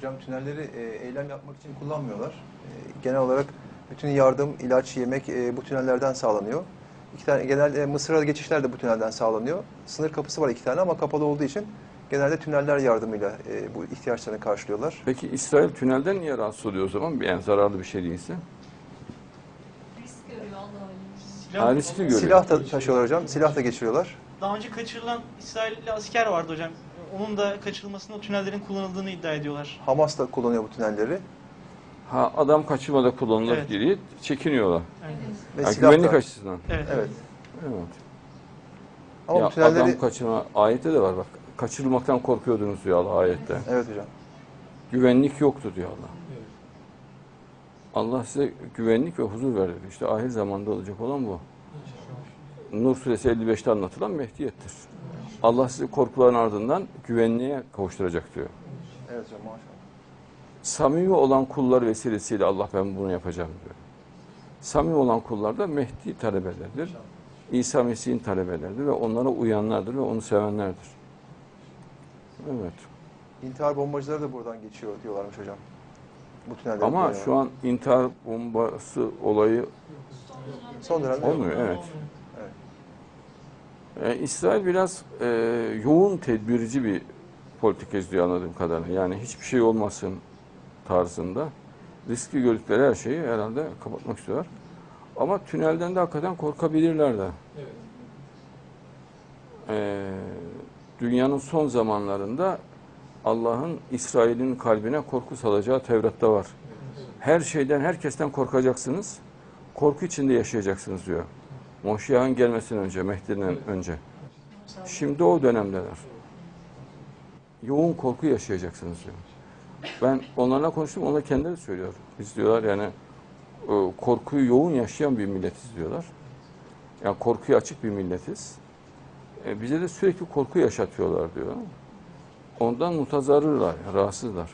Hocam tünelleri e, eylem yapmak için kullanmıyorlar. E, genel olarak bütün yardım, ilaç, yemek e, bu tünellerden sağlanıyor. İki tane genel e, Mısır'a geçişler de bu tünelden sağlanıyor. Sınır kapısı var iki tane ama kapalı olduğu için genelde tüneller yardımıyla e, bu ihtiyaçlarını karşılıyorlar. Peki İsrail tünelden niye rahatsız oluyor o zaman? Yani zararlı bir şey değilse. Risk görüyor Ha, riskli görüyor. Silah da taşıyorlar hocam, silah da geçiriyorlar. Daha önce kaçırılan İsrailli asker vardı hocam. Onun da kaçırılmasında o tünellerin kullanıldığını iddia ediyorlar. Hamas da kullanıyor bu tünelleri. Ha adam kaçırmada kullanılır Evet. diye çekiniyorlar. Aynen. Ve silah güvenlik da. açısından. Evet. Evet. Evet. Ama ya bu tünelleri... adam kaçırma ayette de var bak. Kaçırılmaktan korkuyordunuz diyor Allah ayette. Evet hocam. Güvenlik yoktu diyor Allah. Allah size güvenlik ve huzur verir. İşte ahir zamanda olacak olan bu. Nur suresi 55'te anlatılan Mehdiyettir. Allah sizi korkuların ardından güvenliğe kavuşturacak diyor. Evet hocam maşallah. Samimi olan kullar vesilesiyle Allah ben bunu yapacağım diyor. Samimi olan kullar da Mehdi talebeleridir. İsa Mesih'in talebeleridir ve onlara uyanlardır ve onu sevenlerdir. Evet. İntihar bombacıları da buradan geçiyor diyorlarmış hocam. Bu tünelden. Ama şu an intihar bombası olayı son dönemde olmuyor. Evet. Ee, İsrail biraz e, yoğun tedbirci bir politika izliyor anladığım kadarıyla. Yani hiçbir şey olmasın tarzında. Riski gördükleri her şeyi herhalde kapatmak istiyorlar. Ama tünelden de hakikaten korkabilirler de. Ee, dünyanın son zamanlarında Allah'ın İsrail'in kalbine korku salacağı Tevrat'ta var. Her şeyden, herkesten korkacaksınız. Korku içinde yaşayacaksınız diyor. Moşiyah'ın gelmesinden önce, Mehdi'den önce. Şimdi o dönemdeler. Yoğun korku yaşayacaksınız diyor. Ben onlarla konuştum, onlar kendileri söylüyor. Biz diyorlar yani e, korkuyu yoğun yaşayan bir milletiz diyorlar. Yani korkuya açık bir milletiz. E, bize de sürekli korku yaşatıyorlar diyor. Ondan mutazarrırlar, rahatsızlar.